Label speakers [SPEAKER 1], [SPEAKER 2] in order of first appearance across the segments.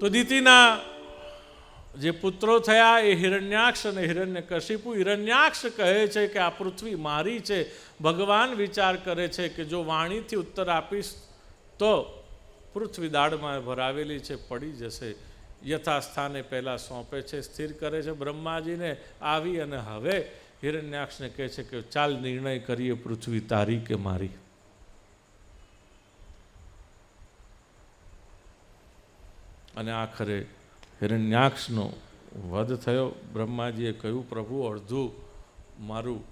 [SPEAKER 1] તો દીતિના જે પુત્રો થયા એ હિરણ્યાક્ષ અને હિરણ્ય કશિપુ હિરણ્યાક્ષ કહે છે કે આ પૃથ્વી મારી છે. ભગવાન વિચાર કરે છે કે જો વાણીથી ઉત્તર આપીશ તો પૃથ્વી દાળમાં ભરાવેલી છે, પડી જશે. યથાસ્થાને પહેલાં સોંપે છે, સ્થિર કરે છે બ્રહ્માજીને. આવી અને હવે હિરણ્યાક્ષને કહે છે કે ચાલ નિર્ણય કરીએ પૃથ્વી તારી કે મારી. અને આખરે હિરણ્યાક્ષનો વધ થયો. બ્રહ્માજીએ કહ્યું, પ્રભુ અડધું મારું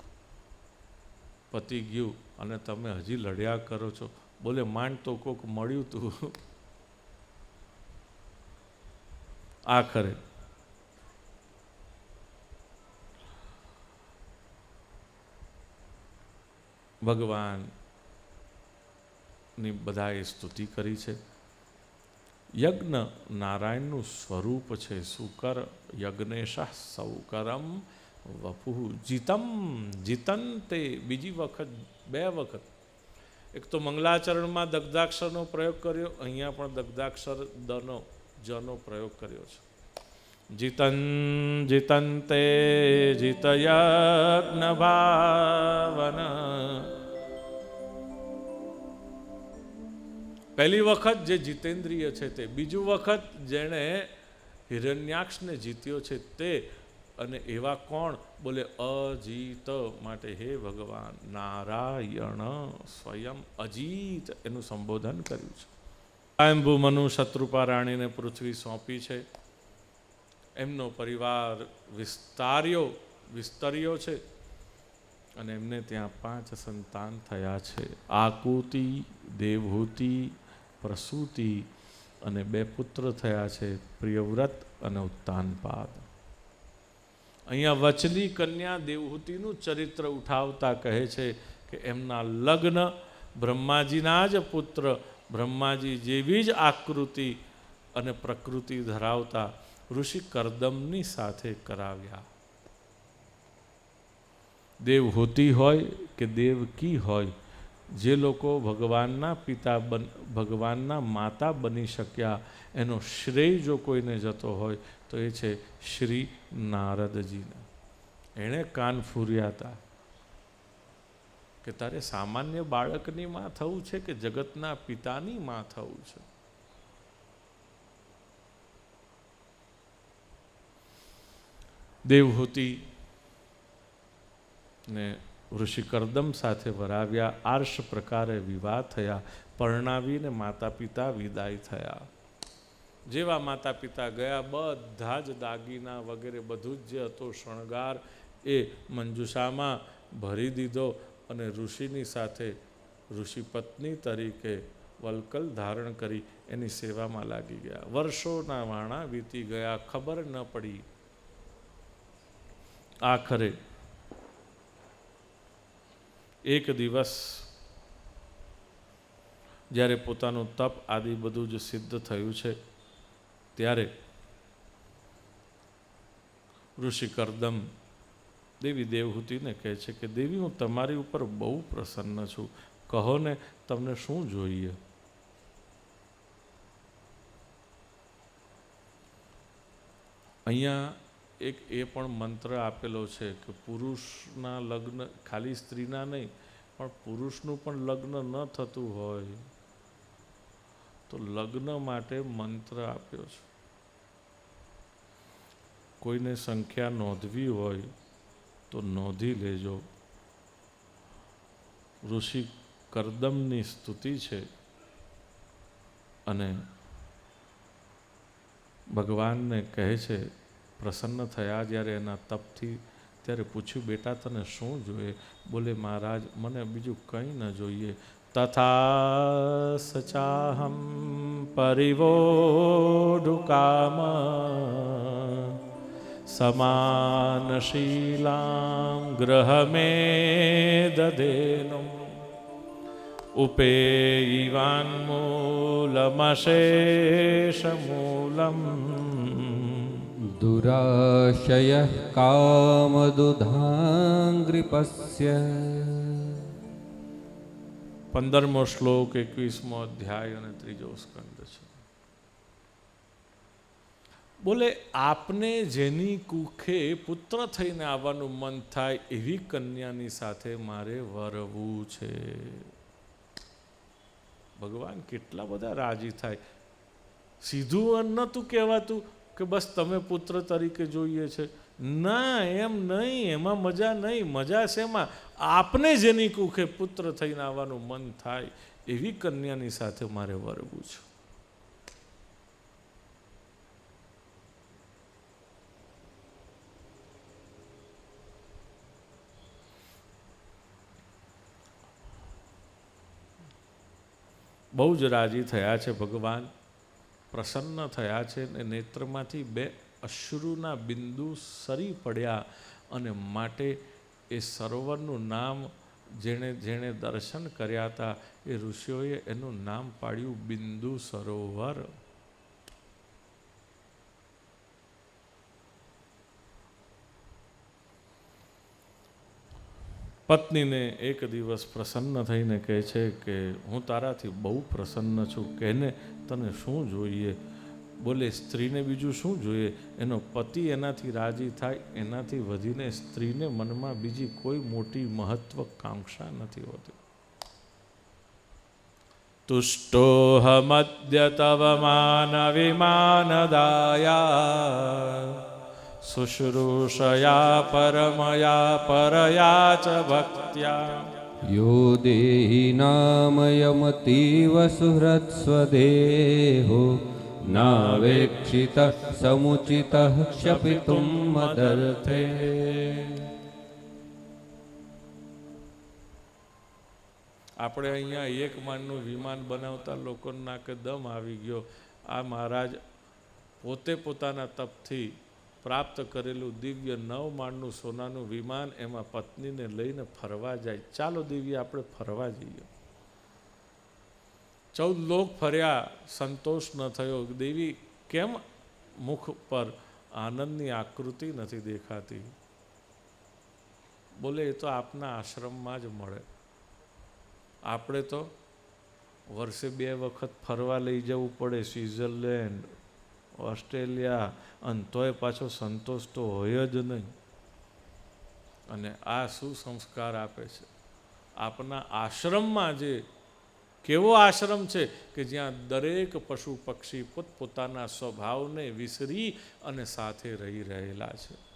[SPEAKER 1] પતી ગયું અને તમે હજી લડ્યા કરો છો. બોલે માંડ તો કોક મળ્યું તું. આખરે ભગવાનની બધાએ સ્તુતિ કરી છે. યજ્ઞ નારાયણનું સ્વરૂપ છે. સુકર યજ્ઞેશ સૌકરમ વપુ જીતમ. જીતન તે બીજી વખત, બે વખત. એક તો મંગલાચરણમાં દગ્ધાક્ષરનો પ્રયોગ કર્યો, અહીંયા પણ દગ્ધાક્ષર દનો જનો પ્રયોગ કર્યો છે. જીતન જીતન તે જીતયજ્ઞ ભાવન પહેલી વખત જે જીતેન્દ્રિય છે તે, બીજું વખત જેણે હિરણ્યાક્ષને જીત્યો છે તે, અને એવા કોણ? બોલે, અજીત માટે હે ભગવાન નારાયણ સ્વયં અજીત એનું સંબોધન કર્યું છે. સ્વયંભુ મનુ શત્રુપા રાણીને પૃથ્વી સોંપી છે. એમનો પરિવાર વિસ્તાર્યો, વિસ્તર્યો છે, અને એમને ત્યાં પાંચ સંતાન થયા છે. આકુતિ, દેવહૂતિ પ્રસૂતિ અને બે પુત્ર થયા છે, પ્રિયવ્રત અને ઉત્તાનપાદ અહીંયા વચલી કન્યા દેવહૂતિનું ચરિત્ર ઉઠાવતા કહે છે કે એમના લગ્ન બ્રહ્માજીના જ પુત્ર, બ્રહ્માજી જેવી જ આકૃતિ અને પ્રકૃતિ ધરાવતા ઋષિ કરદમની સાથે કરાવ્યા. દેવહૂતિ હોય કે દેવકી હોય જે લોકો ભગવાનના પિતા બન, ભગવાનના માતા બની શક્યા, એનો શ્રેય જો કોઈને જતો હોય, તો એ છે શ્રી નારદજીને. એણે કાન ફૂર્યા હતા કે તારે સામાન્ય બાળકની માં થવું છે કે જગતના પિતાની માં થવું છે? દેવહૂતિ ને ઋષિ કરદમ સાથે વરાવ્યા, આર્ષ પ્રકારે વિવાહ થયા, પરણાવીને માતા પિતા વિદાય થયા. જેવા માતા પિતા ગયા, બધા જ દાગીના વગેરે બધું જ જે હતો શણગાર એ મંજુષામાં ભરી દીધો અને ઋષિની સાથે ઋષિ પત્ની તરીકે વલકલ ધારણ કરી એની સેવામાં લાગી ગયા. વર્ષોના વાણા વીતી ગયા, ખબર ન પડી. આખરે એક દિવસ જ્યારે પોતાનું તપ આદિ બધું જ સિદ્ધ થયું છે, ત્યારે ઋષિ કરદમ દેવી દેવહૂતિને કહે છે કે, દેવી, હું તમારી ઉપર બહુ પ્રસન્ન છું. કહો ને, તમને શું જોઈએ? અહીંયા એક એ પણ મંત્ર આપેલો છે કે પુરુષના લગ્ન, ખાલી સ્ત્રીના નહીં, પણ પુરુષનું પણ લગ્ન ન થતું હોય તો લગ્ન માટે મંત્ર આપ્યો છે. કોઈને સંખ્યા નોંધવી હોય તો નોંધી લેજો. ઋષિ કરદમની સ્તુતિ છે અને ભગવાનને કહે છે પ્રસન્ન થયા જ્યારે એના તપથી ત્યારે પૂછ્યું, બેટા, તને શું જોઈએ? બોલે, મહારાજ, મને બીજું કંઈ ન જોઈએ. તથા સચાહમ પરિવોઢુકામ સમાનશીલાં ગ્રહમે દધેનું ઉપેયિવાન્મૂલમશેષમૂલम्
[SPEAKER 2] दुराशयः कामदुधाङ्घ्रिपस्य
[SPEAKER 1] પંદરમો શ્લોક એકવીસમો અધ્યાય અને ત્રીજો સ્કંદ છે બોલે આપને જેની કુખે પુત્ર થઈને આવવાનું મન થાય એવી કન્યાની સાથે મારે વરવું છે ભગવાન કેટલા બધા રાજી થાય સીધું નહોતું કહેવાતું કે બસ તમે પુત્ર તરીકે જોઈએ છે. ના, એમ નહીં, એમાં મજા નહીં. મજા શેમાં આપને જેની કુખે પુત્ર થઈને આવવાનું મન થાય, એવી કન્યાની સાથે મારે વરવું છું. બહુ જ રાજી થયા છે ભગવાન. પ્રસન્ન થયા છે ને નેત્રમાંથી બે અશ્રુના બિંદુ સરી પડ્યા અને માટે એ સરોવરનું નામ જેણે જેણે દર્શન કર્યા હતા એ ઋષિઓએ એનું નામ પાડ્યું બિંદુ સરોવર. પત્નીને એક દિવસ પ્રસન્ન થઈને કહે છે કે, હું તારાથી બહુ પ્રસન્ન છું. કેને તને શું જોઈએ? બોલે, સ્ત્રીને બીજું શું જોઈએ? એનો પતિ એનાથી રાજી થાય, એનાથી વધીને સ્ત્રીને મનમાં બીજી કોઈ મોટી મહત્વકાંક્ષા નથી હોતી. તુષ્ટોહમદ્ય તવ માન વિમાનદાયા શુશ્રૂષયા પરમયા પરયા ચ ભક્ત્યા
[SPEAKER 2] यो देहिनामयमतीव सुहृत्स्वदेहो नावेक्षितः समुचितः क्षपितुं मदर्थे
[SPEAKER 1] આપણે અહીંયા એક માનનું વિમાન બનાવતા લોકોના નાકે દમ આવી ગયો આ મહારાજ પોતે પોતાના તપથી પ્રાપ્ત કરેલું દિવ્ય નવ માળનું સોનાનું વિમાન એમાં પત્નીને લઈને ફરવા જાય. ચાલો દિવ્ય આપણે ફરવા જઈએ. ચૌદ લોક ફર્યા, સંતોષ ન થયો. દેવી, કેમ મુખ પર આનંદની આકૃતિ નથી દેખાતી? બોલે, એ તો આપના આશ્રમમાં જ મળે. આપણે તો વર્ષે બે વખત ફરવા લઈ જવું પડે, સ્વિટ્ઝરલેન્ડ. ઓસ્ટ્રેલિયા, અને તોય પાછો સંતોષ તો હોય જ નહીં. અને આ શું સંસ્કાર આપે છે. આપના આશ્રમમાં જે કેવો આશ્રમ છે કે જ્યાં દરેક પશુ પક્ષી પોતપોતાના સ્વભાવને વિસરી અને સાથે રહી રહેલા છે.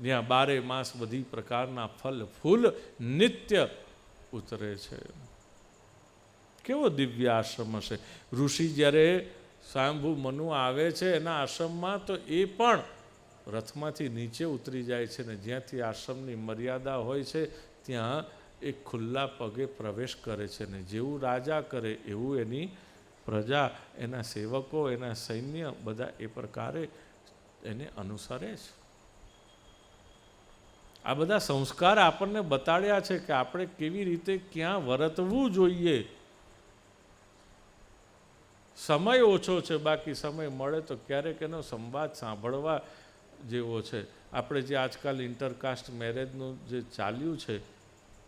[SPEAKER 1] જ્યાં બારે માસ બધી પ્રકારના ફલ, ફૂલ, નિત્ય ઉતરે છે. કેવો દિવ્ય આશ્રમ હશે? ઋષિ જ્યારે સ્વયંભૂ મનુ આવે છે એના આશ્રમમાં, તો એ પણ રથમાંથી નીચે ઉતરી જાય છે ને જ્યાંથી આશ્રમની મર્યાદા હોય છે, ત્યાં એ ખુલ્લા પગે પ્રવેશ કરે છે ને જેવું રાજા કરે એવું એની પ્રજા, એના સેવકો, એના સૈન્ય બધા એ પ્રકારે એને અનુસરે છે. આ બધા સંસ્કાર આપણને બતાડ્યા છે કે આપણે કેવી રીતે ક્યાં વર્તવું જોઈએ સમય ઓછો છે, બાકી સમય મળે તો ક્યારેક એનો સંવાદ સાંભળવા જેવો છે. આપણે જે આજકાલ ઇન્ટરકાસ્ટ મેરેજનું જે ચાલ્યું છે,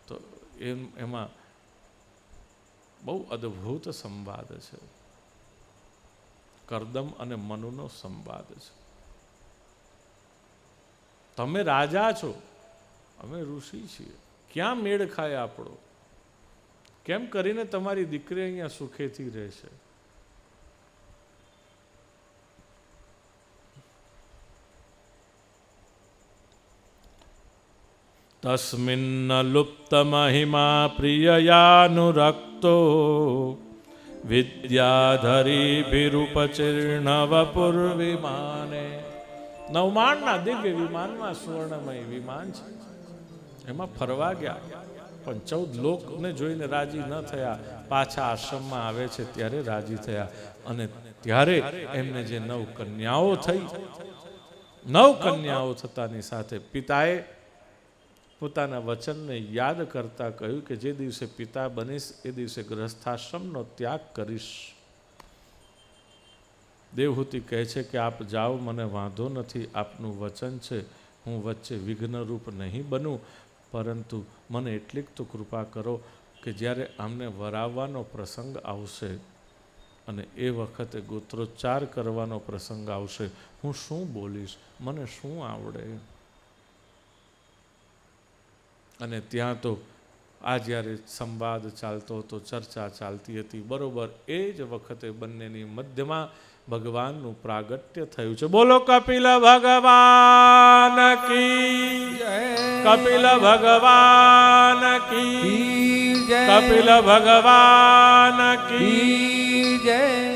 [SPEAKER 1] તો એમ, એમાં બહુ અદ્ભુત સંવાદ છે. કરદમ અને મનુનો સંવાદ છે. તમે રાજા છો, અમે ઋષિ છીએ. ક્યાં મેળ ખાય આપણો? કેમ કરીને તમારી દીકરી અહીંયા સુખેથી રહેશે? તસ્મિન્ન લુપ્તમહિમા પ્રિયયાનુરક્તો વિદ્યાધરીભિરુપચીર્ણવપુર્વિમાને નવમાણના દિવ્ય વિમાનમાં સુવર્ણમય વિમાન છે. એમાં ફરવા ગયા, પણ ચૌદ લોકને જોઈને રાજી ન થયા. પાછા આશ્રમમાં આવે છે, ત્યારે રાજી થયા. અને ત્યારે એમને જે નવ કન્યાઓ થઈ નવ કન્યાઓ થતાની સાથે પિતાએ પોતાના વચનને યાદ કરતા કહ્યું કે જે દિવસે પિતા બનીશ, એ દિવસે ગ્રસ્થાશ્રમનો ત્યાગ કરીશ. દેવહૂતિ કહે છે કે આપ જાઓ, મને વાંધો નથી, આપનું વચન છે, હું વચ્ચે વિઘ્નરૂપ નહીં બનું, પરંતુ મને એટલીક તો કૃપા કરો કે જ્યારે અમને વરાવવાનો પ્રસંગ આવશે અને એ વખતે ગોત્રોચ્ચાર કરવાનો પ્રસંગ આવશે, હું શું બોલીશ, મને શું આવડે? અને ત્યાં તો આ જ્યારે સંવાદ ચાલતો હતો ચર્ચા ચાલતી હતી બરોબર એ જ વખતે બંનેની મધ્યમાં ભગવાનનું પ્રાગટ્ય થયું છે. બોલો કપિલ ભગવાન કી કપિલ ભગવાન કી કપિલ ભગવાન
[SPEAKER 2] કી જય.